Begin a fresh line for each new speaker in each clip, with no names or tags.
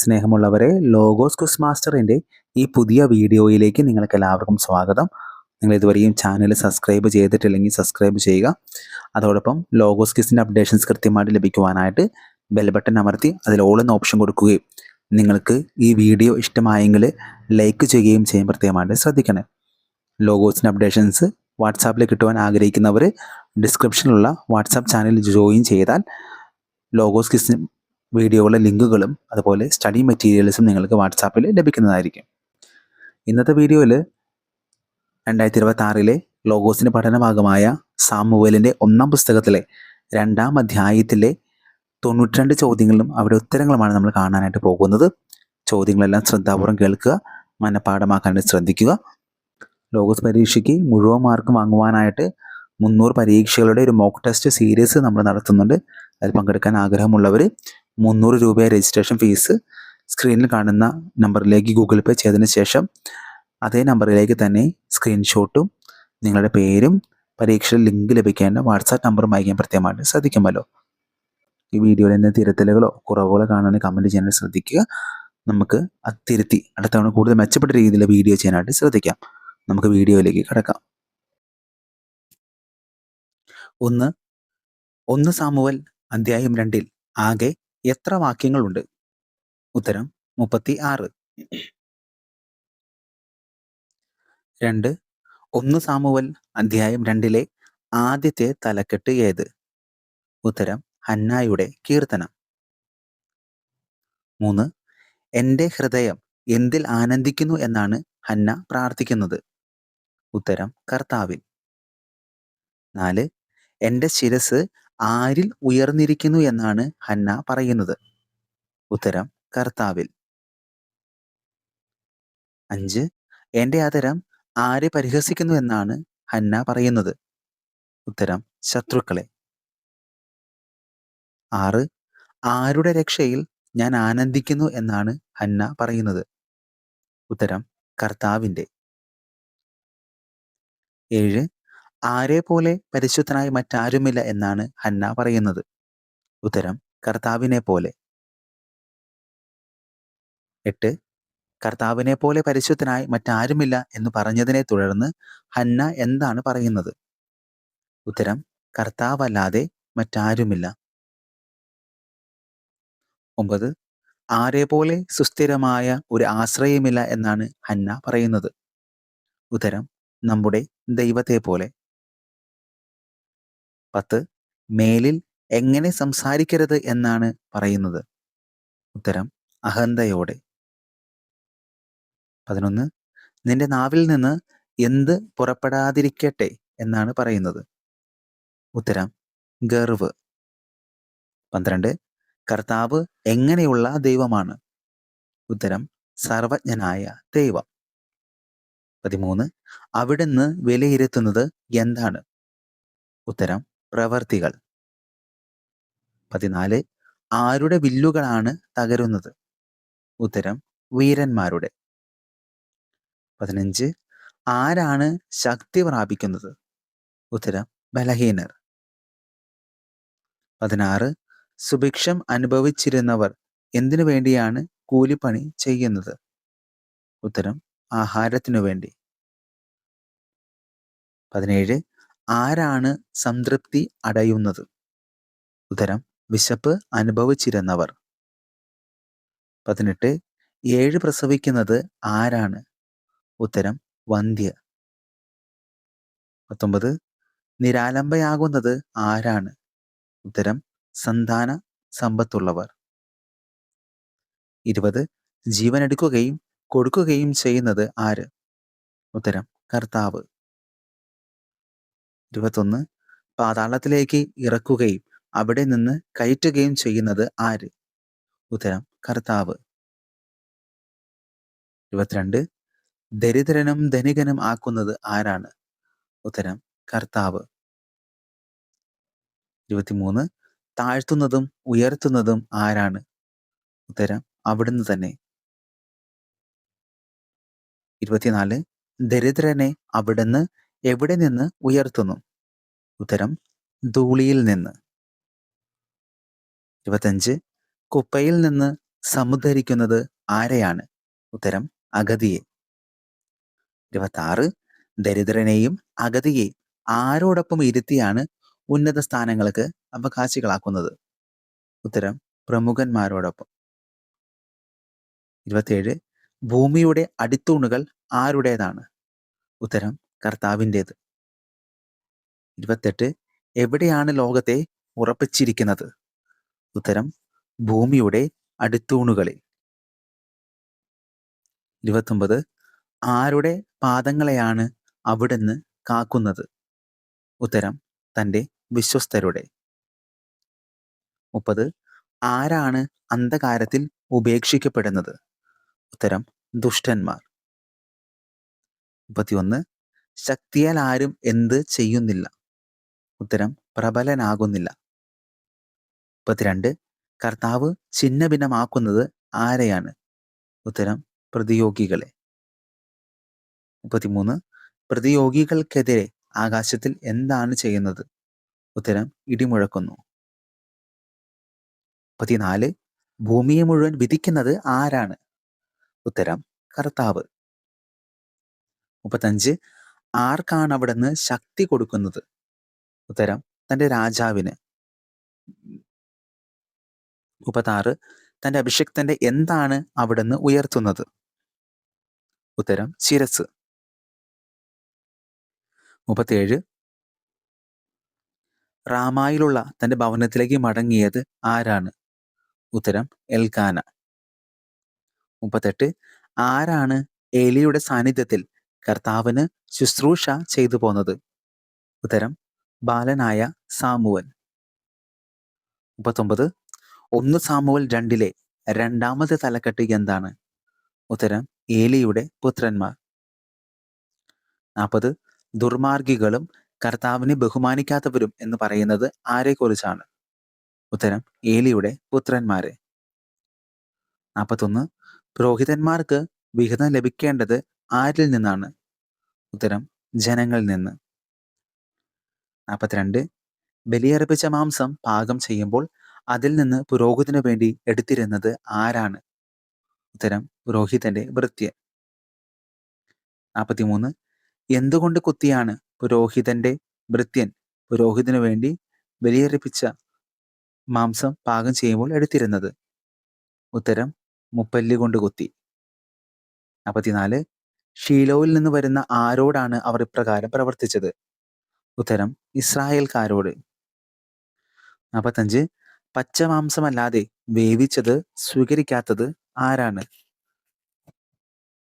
സ്നേഹമുള്ളവരെ logos quiz മാസ്റ്ററിന്റെ ഈ പുതിയ വീഡിയോയിലേക്ക് നിങ്ങൾക്ക് എല്ലാവർക്കും സ്വാഗതം. നിങ്ങൾ ഇതുവരെയും ചാനൽ സബ്സ്ക്രൈബ് ചെയ്തിട്ടില്ലെങ്കിൽ സബ്സ്ക്രൈബ് ചെയ്യുക. അതോടൊപ്പം ലോഗോസ് ക്വിസിന്റെ അപ്ഡേഷൻസ് കൃത്യമായിട്ട് ലഭിക്കുവാനായിട്ട് ബെൽ ബട്ടൺ അമർത്തി അതിൽ ഓൾ ഓപ്ഷൻ കൊടുക്കുകയും നിങ്ങൾക്ക് ഈ വീഡിയോ ഇഷ്ടമായെങ്കിൽ ലൈക്ക് ചെയ്യുകയും ചെയ്യാൻ പ്രത്യേകമായിട്ട് ശ്രദ്ധിക്കണേ. ലോഗോസിന്റെ അപ്ഡേഷൻസ് വാട്സാപ്പിൽ കിട്ടുവാൻ ആഗ്രഹിക്കുന്നവർ ഡിസ്ക്രിപ്ഷനിലുള്ള വാട്സാപ്പ് ചാനൽ ജോയിൻ ചെയ്താൽ ലോഗോസ് ക്വിസ് വീഡിയോകളുടെ ലിങ്കുകളും അതുപോലെ സ്റ്റഡി മെറ്റീരിയൽസും നിങ്ങൾക്ക് വാട്സാപ്പിൽ ലഭിക്കുന്നതായിരിക്കും. ഇന്നത്തെ വീഡിയോയിൽ രണ്ടായിരത്തി ഇരുപത്തി ആറിലെ ലോഗോസിന്റെ പഠന ഭാഗമായ സാമുവലിന്റെ ഒന്നാം പുസ്തകത്തിലെ രണ്ടാം അധ്യായത്തിലെ തൊണ്ണൂറ്റിരണ്ട് ചോദ്യങ്ങളും അവിടെ ഉത്തരങ്ങളുമാണ് നമ്മൾ കാണാനായിട്ട് പോകുന്നത്. ചോദ്യങ്ങളെല്ലാം ശ്രദ്ധാപൂർവം കേൾക്കുക മനഃപ്പാഠമാക്കാനായിട്ട് ശ്രദ്ധിക്കുക. ലോഗോസ് പരീക്ഷയ്ക്ക് മുഴുവൻ മാർക്ക് വാങ്ങുവാനായിട്ട് മുന്നൂറ് പരീക്ഷകളുടെ ഒരു മോക്ക് ടെസ്റ്റ് സീരീസ് നമ്മൾ നടത്തുന്നുണ്ട്. അതിൽ പങ്കെടുക്കാൻ ആഗ്രഹമുള്ളവർ മുന്നൂറ് രൂപ രജിസ്ട്രേഷൻ ഫീസ് സ്ക്രീനിൽ കാണുന്ന നമ്പറിലേക്ക് ഗൂഗിൾ പേ ചെയ്തതിന് ശേഷം അതേ നമ്പറിലേക്ക് തന്നെ സ്ക്രീൻഷോട്ടും നിങ്ങളുടെ പേരും പരീക്ഷയിൽ ലിങ്ക് ലഭിക്കേണ്ട വാട്സാപ്പ് നമ്പറും അയക്കാൻ പ്രത്യേകമായിട്ട് ശ്രദ്ധിക്കുമല്ലോ. ഈ വീഡിയോയിൽ എന്തെങ്കിലും തിരുത്തലുകളോ കുറവുകളോ കാണാൻ കമന്റ് ചെയ്യാൻ ശ്രദ്ധിക്കുക. നമുക്ക് അത് തിരുത്തി അടുത്ത തവണ കൂടുതൽ മെച്ചപ്പെട്ട രീതിയിൽ വീഡിയോ ചെയ്യാനായിട്ട് ശ്രദ്ധിക്കാം. നമുക്ക് വീഡിയോയിലേക്ക് കിടക്കാം. ഒന്ന് ഒന്ന് സാമുവൽ അധ്യായം രണ്ടിൽ ആകെ എത്ര വാക്യങ്ങളുണ്ട്? ഉത്തരം മുപ്പത്തി ആറ് രണ്ട്. ഒന്ന് സാമുവൽ അധ്യായം രണ്ടിലെ ആദ്യത്തെ തലക്കെട്ട് ഏത്? ഉത്തരം ഹന്നായുടെ കീർത്തനം. മൂന്ന്. എന്റെ ഹൃദയം എന്തിൽ ആനന്ദിക്കുന്നു എന്നാണ് ഹന്ന പ്രാർത്ഥിക്കുന്നത്? ഉത്തരം കർത്താവിൽ. നാല്. എന്റെ ശിരസ് ആരിൽ ഉയർന്നിരിക്കുന്നു എന്നാണ് ഹന്ന പറയുന്നത്. ഉത്തരം കർത്താവിൽ. അഞ്ച് എന്റെ അതരം ആരെ പരിഹസിക്കുന്നു എന്നാണ് ഹന്ന പറയുന്നത്. ഉത്തരം ശത്രുക്കളെ. ആറ് ആരുടെ രക്ഷയിൽ ഞാൻ ആനന്ദിക്കുന്നു എന്നാണ് ഹന്ന പറയുന്നത്. ഉത്തരം കർത്താവിന്റെ. ഏഴ് ആരെ പോലെ പരിശുദ്ധനായി മറ്റാരുമില്ല എന്നാണ് ഹന്ന പറയുന്നത്. ഉത്തരം കർത്താവിനെ പോലെ. എട്ട് കർത്താവിനെ പോലെ പരിശുദ്ധനായി മറ്റാരുമില്ല എന്ന് പറഞ്ഞതിനെ തുടർന്ന് ഹന്ന എന്താണ് പറയുന്നത്? ഉത്തരം കർത്താവല്ലാതെ മറ്റാരുമില്ല. ഒമ്പത് ആരെ പോലെ സുസ്ഥിരമായ ഒരു ആശ്രയമില്ല എന്നാണ് ഹന്ന പറയുന്നത്. ഉത്തരം നമ്മുടെ ദൈവത്തെ പോലെ. പത്ത് മേലിൽ എങ്ങനെ സംസാരിക്കരുത് എന്നാണ് പറയുന്നത്? ഉത്തരം അഹന്തയോടെ. പതിനൊന്ന് നിന്റെ നാവിൽ നിന്ന് എന്ത് പുറപ്പെടാതിരിക്കട്ടെ എന്നാണ് പറയുന്നത്? ഉത്തരം ഗർവ്. പന്ത്രണ്ട് കർത്താവ് എങ്ങനെയുള്ള ദൈവമാണ്? ഉത്തരം സർവജ്ഞനായ ദൈവം. പതിമൂന്ന് അവിടുന്ന് വിലയിരുത്തുന്നത് എന്താണ്? ഉത്തരം പ്രവർത്തികൾ. പതിനാല് ആരുടെ വില്ലുകളാണ് തകരുന്നത്? ഉത്തരം വീരന്മാരുടെ. പതിനഞ്ച് ആരാണ് ശക്തി പ്രാപിക്കുന്നത്? ഉത്തരം ബലഹീനർ. പതിനാറ് സുഭിക്ഷം അനുഭവിച്ചിരുന്നവർ എന്തിനു വേണ്ടിയാണ് കൂലിപ്പണി ചെയ്യുന്നത്? ഉത്തരം ആഹാരത്തിനു വേണ്ടി. പതിനേഴ് ആരാണ് സംതൃപ്തി അടയുന്നത്? ഉത്തരം വിശപ്പ് അനുഭവിച്ചിരുന്നവർ. പതിനെട്ട് ഏഴ് പ്രസവിക്കുന്നത് ആരാണ്? ഉത്തരം വന്ധ്യ പത്തൊമ്പത് നിരാലംബയാകുന്നത് ആരാണ്? ഉത്തരം സന്താന സമ്പത്തുള്ളവർ. ഇരുപത് ജീവനെടുക്കുകയും കൊടുക്കുകയും ചെയ്യുന്നത് ആര്? ഉത്തരം കർത്താവ്. ഇരുപത്തൊന്ന് പാതാളത്തിലേക്ക് ഇറക്കുകയും അവിടെ നിന്ന് കയറ്റുകയും ചെയ്യുന്നത് ആര്? ഉത്തരം കർത്താവ്. ഇരുപത്തിരണ്ട് ദരിദ്രനും ധനികനും ആക്കുന്നത് ആരാണ്? ഉത്തരം കർത്താവ്. ഇരുപത്തിമൂന്ന് താഴ്ത്തുന്നതും ഉയർത്തുന്നതും ആരാണ്? ഉത്തരം അവിടുന്ന് തന്നെ. ഇരുപത്തിനാല് ദരിദ്രനെ അവിടുന്ന് എവിടെ നിന്ന് ഉയർത്തുന്നു? ഉത്തരം ധൂളിയിൽ നിന്ന്. ഇരുപത്തഞ്ച് കുപ്പയിൽ നിന്ന് സമുദ്ധരിക്കുന്നത് ആരെയാണ്? ഉത്തരം അഗതിയെ. ഇരുപത്തി ആറ് ദരിദ്രനെയും അഗതിയെ ആരോടൊപ്പം ഇരുത്തിയാണ് ഉന്നത സ്ഥാനങ്ങൾക്ക് അവകാശികളാക്കുന്നത്. ഉത്തരം പ്രമുഖന്മാരോടൊപ്പം. ഇരുപത്തിയേഴ് ഭൂമിയുടെ അടിത്തൂണുകൾ ആരുടേതാണ്? ഉത്തരം കർത്താവിന്റേത്. ഇരുപത്തെട്ട് എവിടെയാണ് ലോകത്തെ ഉറപ്പിച്ചിരിക്കുന്നത്? ഉത്തരം ഭൂമിയുടെ അടുത്തൂണുകളിൽ. ഇരുപത്തൊമ്പത് ആരുടെ പാദങ്ങളെയാണ് അവിടുന്ന് കാക്കുന്നത്? ഉത്തരം തന്റെ വിശ്വസ്തരുടെ. മുപ്പത് ആരാണ് അന്ധകാരത്തിൽ ഉപേക്ഷിക്കപ്പെടുന്നത്? ഉത്തരം ദുഷ്ടന്മാർ. മുപ്പത്തിയൊന്ന് ശക്തിയാൽ ആരും എന്ത് ചെയ്യുന്നില്ല. ഉത്തരം പ്രബലനാകുന്നില്ല. മുപ്പത്തിരണ്ട് കർത്താവ് ഛിന്ന ഭിന്നമാക്കുന്നത് ആരെയാണ്? ഉത്തരം പ്രതിയോഗികളെ. മുപ്പത്തിമൂന്ന് പ്രതിയോഗികൾക്കെതിരെ ആകാശത്തിൽ എന്താണ് ചെയ്യുന്നത്? ഉത്തരം ഇടിമുഴക്കുന്നു. മുപ്പത്തിനാല് ഭൂമിയെ മുഴുവൻ വിധിക്കുന്നത് ആരാണ്? ഉത്തരം കർത്താവ്. മുപ്പത്തഞ്ച് ആർക്കാണ് അവിടുന്ന് ശക്തി കൊടുക്കുന്നത്? ഉത്തരം തന്റെ രാജാവിന്. മുപ്പത്താറ് തന്റെ അഭിഷക്തന്റെ എന്താണ് അവിടുന്ന് ഉയർത്തുന്നത്? ഉത്തരം ശിരസ് മുപ്പത്തിയേഴ് റാമായിലുള്ള തന്റെ ഭവനത്തിലേക്ക് മടങ്ങിയത് ആരാണ്? ഉത്തരം എൽക്കാന. മുപ്പത്തെട്ട് ആരാണ് എലിയുടെ സാന്നിധ്യത്തിൽ കർത്താവിന് ശുശ്രൂഷ ചെയ്തു പോന്നത്. ഉത്തരം ബാലനായ സാമുവൻ മുപ്പത്തൊമ്പത് ഒന്ന് സാമുവൽ രണ്ടിലെ രണ്ടാമത്തെ തലക്കെട്ട് എന്താണ്? ഉത്തരം ഏലിയുടെ പുത്രന്മാർ. നാൽപ്പത് ദുർമാർഗികളും കർത്താവിനെ ബഹുമാനിക്കാത്തവരും എന്ന് പറയുന്നത് ആരെക്കുറിച്ചാണ്? ഉത്തരം ഏലിയുടെ പുത്രന്മാരെ. നാൽപ്പത്തൊന്ന് പുരോഹിതന്മാർക്ക് വിഹിതം ലഭിക്കേണ്ടത് ആരിൽ നിന്നാണ് ഉത്തരം ജനങ്ങളിൽ നിന്ന്. നാൽപ്പത്തിരണ്ട് ബലിയർപ്പിച്ച മാംസം പാകം ചെയ്യുമ്പോൾ അതിൽ നിന്ന് പുരോഹിതനു വേണ്ടി എടുത്തിരുന്നത് ആരാണ്? ഉത്തരം പുരോഹിതന്റെ വൃത്യ നാൽപ്പത്തിമൂന്ന് എന്തുകൊണ്ട് കുത്തിയാണ് പുരോഹിതന്റെ ഭൃത്യൻ? പുരോഹിതനു വേണ്ടി ബലിയർപ്പിച്ച മാംസം പാകം ചെയ്യുമ്പോൾ എടുത്തിരുന്നത്. ഉത്തരം മുപ്പല്ലി കൊണ്ട് കുത്തി. നാൽപ്പത്തിനാല് ഷീലോയിൽ നിന്ന് വരുന്ന ആരോടാണ് അവർ ഇപ്രകാരം പ്രവർത്തിച്ചത്? ഉത്തരം ഇസ്രായേൽക്കാരോട്. നാൽപ്പത്തഞ്ച് പച്ചമാംസമല്ലാതെ വേവിച്ചത് സ്വീകരിക്കാത്തത് ആരാണ്?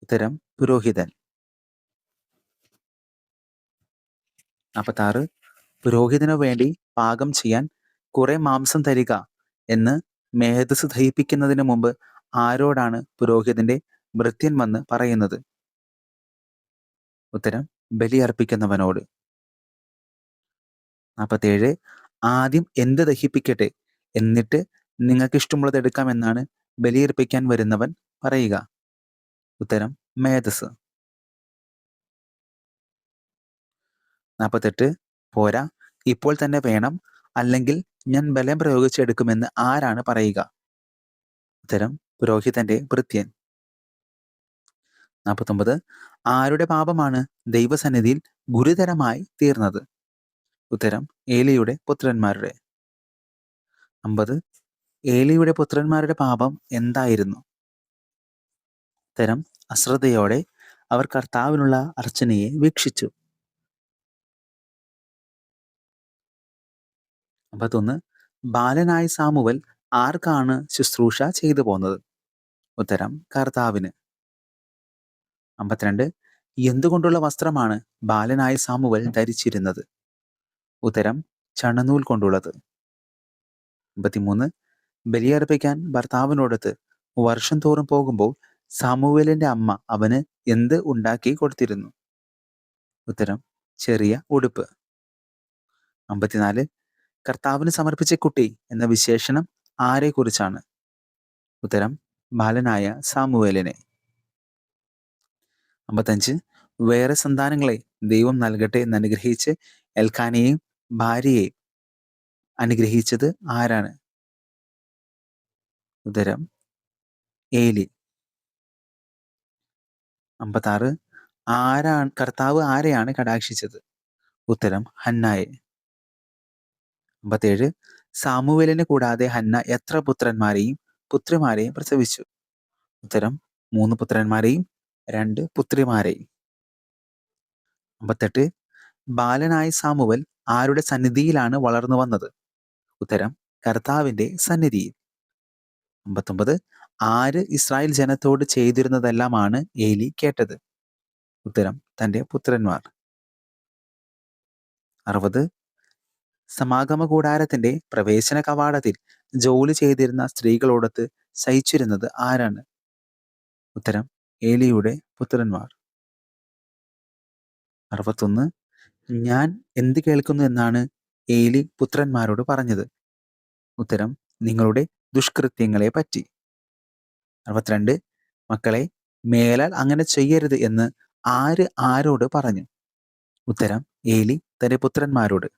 ഉത്തരം പുരോഹിതൻ. നാൽപ്പത്താറ് പുരോഹിതനു വേണ്ടി പാകം ചെയ്യാൻ കുറെ മാംസം തരിക എന്ന് മേധസ് ദഹിപ്പിക്കുന്നതിന് മുമ്പ് ആരോടാണ് പുരോഹിതന്റെ ഭൃത്യൻ വന്ന് പറയുന്നത്? ഉത്തരം ബലിയർപ്പിക്കുന്നവനോട്. നാൽപ്പത്തേഴ് ആദ്യം എന്ത് ദഹിപ്പിക്കട്ടെ? എന്നിട്ട് നിങ്ങൾക്ക് ഇഷ്ടമുള്ളത് എടുക്കാമെന്നാണ് ബലിയർപ്പിക്കാൻ വരുന്നവൻ പറയുക. ഉത്തരം മേധസ് നാൽപ്പത്തെട്ട് പോരാ ഇപ്പോൾ തന്നെ വേണം അല്ലെങ്കിൽ ഞാൻ ബലം പ്രയോഗിച്ചെടുക്കുമെന്ന് ആരാണ് പറയുക? ഉത്തരം പുരോഹിതന്റെ ഭൃത്യൻ. നാൽപ്പത്തൊമ്പത് ആരുടെ പാപമാണ് ദൈവസന്നിധിയിൽ ഗുരുതരമായി തീർന്നത്? ഉത്തരം ഏലിയുടെ പുത്രന്മാരുടെ. അമ്പത് ഏലിയുടെ പുത്രന്മാരുടെ പാപം എന്തായിരുന്നു? ഉത്തരം അശ്രദ്ധയോടെ അവർ കർത്താവിനുള്ള അർച്ചനയെ വീക്ഷിച്ചു. അമ്പത്തൊന്ന് ബാലനായ സാമുവൽ ആർക്കാണ് ശുശ്രൂഷ ചെയ്തു പോന്നത് ഉത്തരം കർത്താവിന്. അമ്പത്തിരണ്ട് എന്തുകൊണ്ടുള്ള വസ്ത്രമാണ് ബാലനായ സാമുവൽ ധരിച്ചിരുന്നത്? ഉത്തരം ചണനൂൽ കൊണ്ടുള്ളത്. അമ്പത്തിമൂന്ന് ബലിയർപ്പിക്കാൻ ഭർത്താവിനോടത്ത് വർഷം തോറും പോകുമ്പോൾ സാമുവേലിന്റെ അമ്മ അവന് എന്ത് ഉണ്ടാക്കി കൊടുത്തിരുന്നു? ഉത്തരം ചെറിയ ഉടുപ്പ്. അമ്പത്തിനാല് കർത്താവിന് സമർപ്പിച്ച കുട്ടി എന്ന വിശേഷണം ആരെക്കുറിച്ചാണ്? ഉത്തരം ബാലനായ സാമുവേലിനെ. അമ്പത്തഞ്ച്. വേറെ സന്താനങ്ങളെ ദൈവം നൽകട്ടെ എന്ന് അനുഗ്രഹിച്ച് എൽക്കാനെയും ഭാര്യയെയും അനുഗ്രഹിച്ചത് ആരാണ്? ഉദരം ഏലി. അമ്പത്താറ്. ആരാണ് കർത്താവ് ആരെയാണ് കടാക്ഷിച്ചത്? ഉത്തരം ഹന്നായെ. അമ്പത്തേഴ്. സാമുവേലിനെ കൂടാതെ ഹന്ന എത്ര പുത്രന്മാരെയും പുത്രിമാരെയും പ്രസവിച്ചു? ഉത്തരം മൂന്ന് പുത്രന്മാരെയും രണ്ട് പുത്രിമാരെയും അമ്പത്തെട്ട്. ബാലനായ സാമുവൽ ആരുടെ സന്നിധിയിലാണ് വളർന്നു വന്നത്? ഉത്തരം കർത്താവിന്റെ സന്നിധിയിൽ. അമ്പത്തൊമ്പത്. ആര് ഇസ്രായേൽ ജനത്തോട് ചെയ്തിരുന്നതെല്ലാമാണ് ഏലി കേട്ടത്? ഉത്തരം തന്റെ പുത്രന്മാർ. അറുപത്. സമാഗമ കൂടാരത്തിന്റെ പ്രവേശന കവാടത്തിൽ ജോലി ചെയ്തിരുന്ന സ്ത്രീകളോടൊത്ത് സഹിച്ചിരുന്നത് ആരാണ്? ഉത്തരം ഏലിയുടെ പുത്രന്മാർ. അറുപത്തൊന്ന് ഞാൻ എന്ത് കേൾക്കുന്നു എന്നാണ് ഏലി പുത്രന്മാരോട് പറഞ്ഞത്? ഉത്തരം നിങ്ങളുടെ ദുഷ്കൃത്യങ്ങളെ പറ്റി. അറുപത്തിരണ്ട് മക്കളെ മേലാൽ അങ്ങനെ ചെയ്യരുത് എന്ന് ആര് ആരോട് പറഞ്ഞു? ഉത്തരം ഏലി തന്റെ പുത്രന്മാരോട്.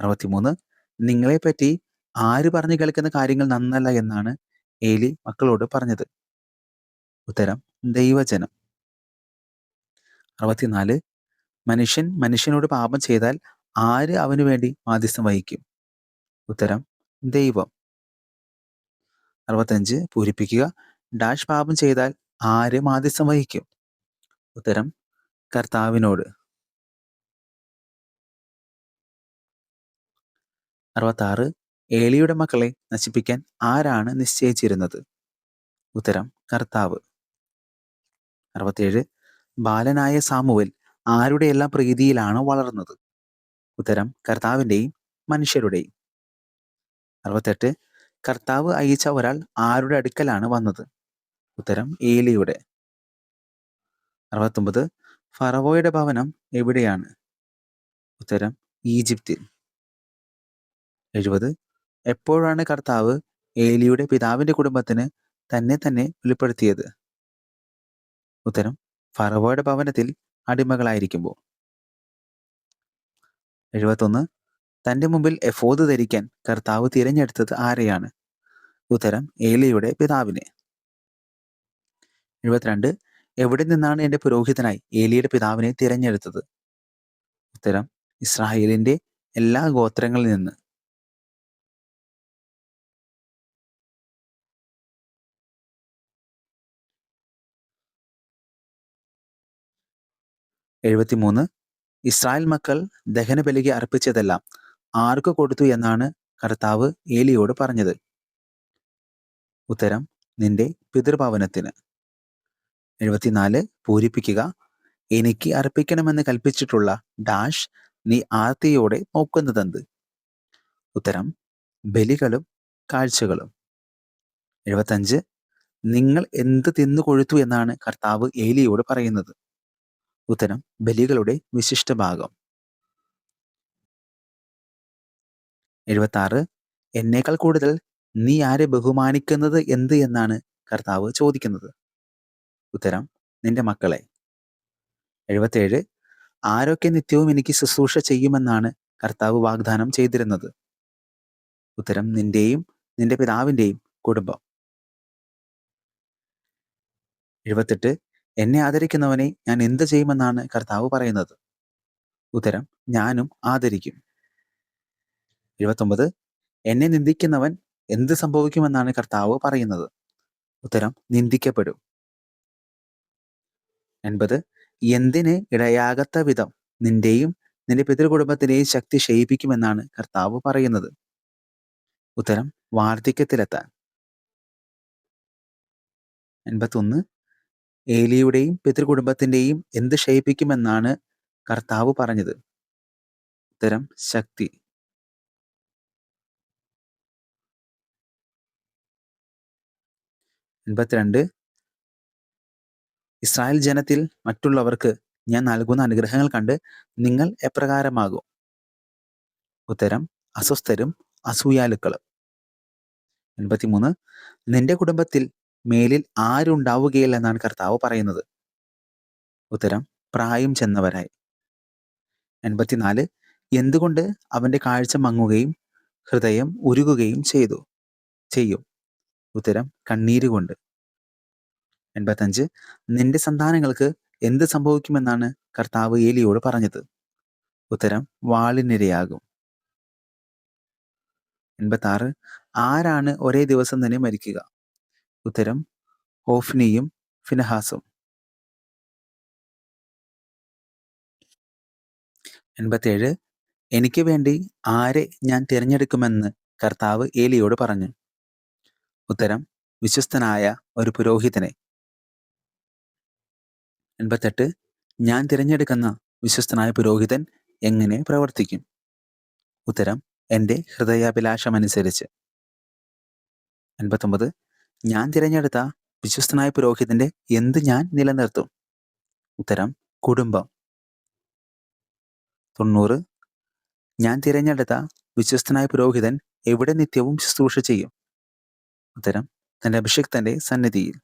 അറുപത്തിമൂന്ന് നിങ്ങളെപ്പറ്റി ആര് പറഞ്ഞു കേൾക്കുന്ന കാര്യങ്ങൾ നന്നല്ല എന്നാണ് ഏലി മക്കളോട് പറഞ്ഞത്. ഉത്തരം ദൈവജനം. അറുപത്തിനാല്. മനുഷ്യൻ മനുഷ്യനോട് പാപം ചെയ്താൽ ആര് അവനു വേണ്ടി മാധ്യസ്ഥം വഹിക്കും? ഉത്തരം ദൈവം. അറുപത്തഞ്ച് പൂരിപ്പിക്കുക. ഡാഷ് പാപം ചെയ്താൽ ആര് മാധ്യസ്ഥം വഹിക്കും? ഉത്തരം കർത്താവിനോട്. അറുപത്താറ്. ഏലിയുടെ മക്കളെ നശിപ്പിക്കാൻ ആരാണ് നിശ്ചയിച്ചിരുന്നത്? ഉത്തരം കർത്താവ്. അറുപത്തേഴ് ബാലനായ സാമുവൽ ആരുടെ എല്ലാ പ്രീതിയിലാണ് വളർന്നത്? ഉത്തരം കർത്താവിന്റെയും മനുഷ്യരുടെയും. അറുപത്തെട്ട്. കർത്താവ് അയച്ച ഒരാൾ ആരുടെ അടുക്കലാണ് വന്നത്? ഉത്തരം ഏലിയുടെ. അറുപത്തൊമ്പത്. ഫറവോയുടെ ഭവനം എവിടെയാണ്? ഉത്തരം ഈജിപ്തിൽ. എഴുപത്. എപ്പോഴാണ് കർത്താവ് ഏലിയുടെ പിതാവിന്റെ കുടുംബത്തിന് തന്നെ തന്നെ വെളിപ്പെടുത്തിയത്? ഉത്തരം ഫറവോയുടെ ഭവനത്തിൽ അടിമകളായിരിക്കുമ്പോൾ. എഴുപത്തൊന്ന് തന്റെ മുമ്പിൽ എഫോദ് ധരിക്കാൻ കർത്താവ് തിരഞ്ഞെടുത്തത് ആരെയാണ്? ഉത്തരം ഏലിയുടെ പിതാവിനെ. എഴുപത്തിരണ്ട് എവിടെ നിന്നാണ് എന്റെ പുരോഹിതനായി ഏലിയുടെ പിതാവിനെ തിരഞ്ഞെടുത്തത്? ഉത്തരം ഇസ്രായേലിന്റെ എല്ലാ ഗോത്രങ്ങളിൽ നിന്ന്. എഴുപത്തിമൂന്ന്. ഇസ്രായേൽ മക്കൾ ദഹനബലിക്ക് അർപ്പിച്ചതെല്ലാം ആർക്ക് കൊടുത്തു എന്നാണ് കർത്താവ് ഏലിയോട് പറഞ്ഞത്. ഉത്തരം നിന്റെ പിതൃഭവനത്തിന് എഴുപത്തിനാല്. പൂരിപ്പിക്കുക. എനിക്ക് അർപ്പിക്കണമെന്ന് കൽപ്പിച്ചിട്ടുള്ള ഡാഷ് നീ ആർത്തിയോടെ നോക്കുന്നതെന്ത്? ഉത്തരം ബലികളും കാഴ്ചകളും. എഴുപത്തഞ്ച്. നിങ്ങൾ എന്ത് തിന്നു കൊഴുത്തു എന്നാണ് കർത്താവ് ഏലിയോട് പറയുന്നത്. ഉത്തരം ബലികളുടെ വിശിഷ്ട ഭാഗം എഴുപത്തി ആറ് എന്നേക്കാൾ കൂടുതൽ നീ ആരെ ബഹുമാനിക്കുന്നത് എന്ത് എന്നാണ് കർത്താവ് ചോദിക്കുന്നത്. ഉത്തരം നിന്റെ മക്കളെ. എഴുപത്തേഴ്. ആരൊക്കെ നിത്യവും എനിക്ക് ശുശ്രൂഷ ചെയ്യുമെന്നാണ് കർത്താവ് വാഗ്ദാനം ചെയ്തിരുന്നത്. ഉത്തരം നിന്റെയും നിന്റെ പിതാവിന്റെയും കുടുംബം. എഴുപത്തെട്ട്. എന്നെ ആദരിക്കുന്നവനെ ഞാൻ എന്ത് ചെയ്യുമെന്നാണ് കർത്താവ് പറയുന്നത്? ഉത്തരം ഞാനും ആദരിക്കും. എഴുപത്തൊമ്പത് എന്നെ നിന്ദിക്കുന്നവൻ എന്ത് സംഭവിക്കുമെന്നാണ് കർത്താവ് പറയുന്നത്? ഉത്തരം നിന്ദിക്കപ്പെടും. എൺപത് എന്തിന് ഇടയാകത്ത വിധം നിന്റെയും നിന്റെ പിതൃകുടുംബത്തിന്റെയും ശക്തി ക്ഷയിപ്പിക്കുമെന്നാണ് കർത്താവ് പറയുന്നത്? ഉത്തരം വാർദ്ധക്യത്തിലെത്താൻ. എൺപത്തൊന്ന് ഏലിയുടെയും പിതൃകുടുംബത്തിന്റെയും എന്ത് ക്ഷയിപ്പിക്കുമെന്നാണ് കർത്താവ് പറഞ്ഞത്. ഉത്തരം ശക്തി. എൺപത്തിരണ്ട്. ഇസ്രായേൽ ജനത്തിൽ മറ്റുള്ളവർക്ക് ഞാൻ നൽകുന്ന അനുഗ്രഹങ്ങൾ കണ്ട് നിങ്ങൾ എപ്രകാരമാകും? ഉത്തരം അസ്വസ്ഥരും അസൂയാലുക്കളും. എൺപത്തിമൂന്ന്. നിന്റെ കുടുംബത്തിൽ മേലിൽ ആരുണ്ടാവുകയില്ല എന്നാണ് കർത്താവ് പറയുന്നത്. ഉത്തരം പ്രായം ചെന്നവരായി. എൺപത്തിനാല് എന്തുകൊണ്ട് അവന്റെ കാഴ്ച മങ്ങുകയും ഹൃദയം ഉരുകുകയും ചെയ്തു? ചെയ്യും. ഉത്തരം കണ്ണീരുകൊണ്ട് എൺപത്തഞ്ച് നിന്റെ സന്താനങ്ങൾക്ക് എന്ത് സംഭവിക്കുമെന്നാണ് കർത്താവ് ഏലിയോട് പറഞ്ഞത്? ഉത്തരം വാളിനിരയാകും. എൺപത്തി ആരാണ് ഒരേ ദിവസം തന്നെ മരിക്കുക? ഉത്തരം ഓഫ്നിയും ഫിനഹാസും. എൺപത്തേഴ് എനിക്ക് വേണ്ടി ആരെ ഞാൻ തിരഞ്ഞെടുക്കുമെന്ന് കർത്താവ് ഏലിയോട് പറഞ്ഞു. ഉത്തരം വിശ്വസ്തനായ ഒരു പുരോഹിതനെ. എൺപത്തെട്ട് ഞാൻ തിരഞ്ഞെടുക്കുന്ന വിശ്വസ്തനായ പുരോഹിതൻ എങ്ങനെ പ്രവർത്തിക്കും? ഉത്തരം എന്റെ ഹൃദയാഭിലാഷമനുസരിച്ച്. എൺപത്തൊമ്പത് ഞാൻ തിരഞ്ഞെടുത്ത വിശ്വസ്തനായ പുരോഹിതന്റെ എന്ത് ഞാൻ നിലനിർത്തും? ഉത്തരം കുടുംബം. തൊണ്ണൂറ്. ഞാൻ തിരഞ്ഞെടുത്ത വിശ്വസ്തനായ പുരോഹിതൻ എവിടെ നിത്യവും ശുശ്രൂഷ ചെയ്യും? ഉത്തരം തന്റെ അഭിഷിക്തന്റെ സന്നിധിയിൽ.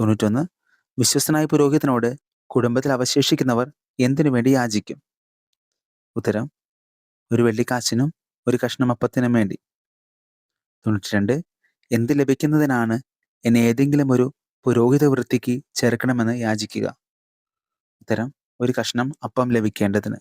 തൊണ്ണൂറ്റൊന്ന്. വിശ്വസ്തനായ പുരോഹിതനോട് കുടുംബത്തിൽ അവശേഷിക്കുന്നവർ എന്തിനു വേണ്ടി യാചിക്കും? ഉത്തരം ഒരു വെള്ളിക്കാശിനും ഒരു കഷ്ണം അപ്പത്തിനും വേണ്ടി. തൊണ്ണൂറ്റി രണ്ട് എന്ത് ലഭിക്കുന്നതിനാണ് എന്നെ ഏതെങ്കിലും ഒരു പുരോഹിത വൃത്തിക്ക് ചേർക്കണമെന്ന് യാചിക്കുക? ഉത്തരം ഒരു കഷ്ണം അപ്പം ലഭിക്കേണ്ടതിന്.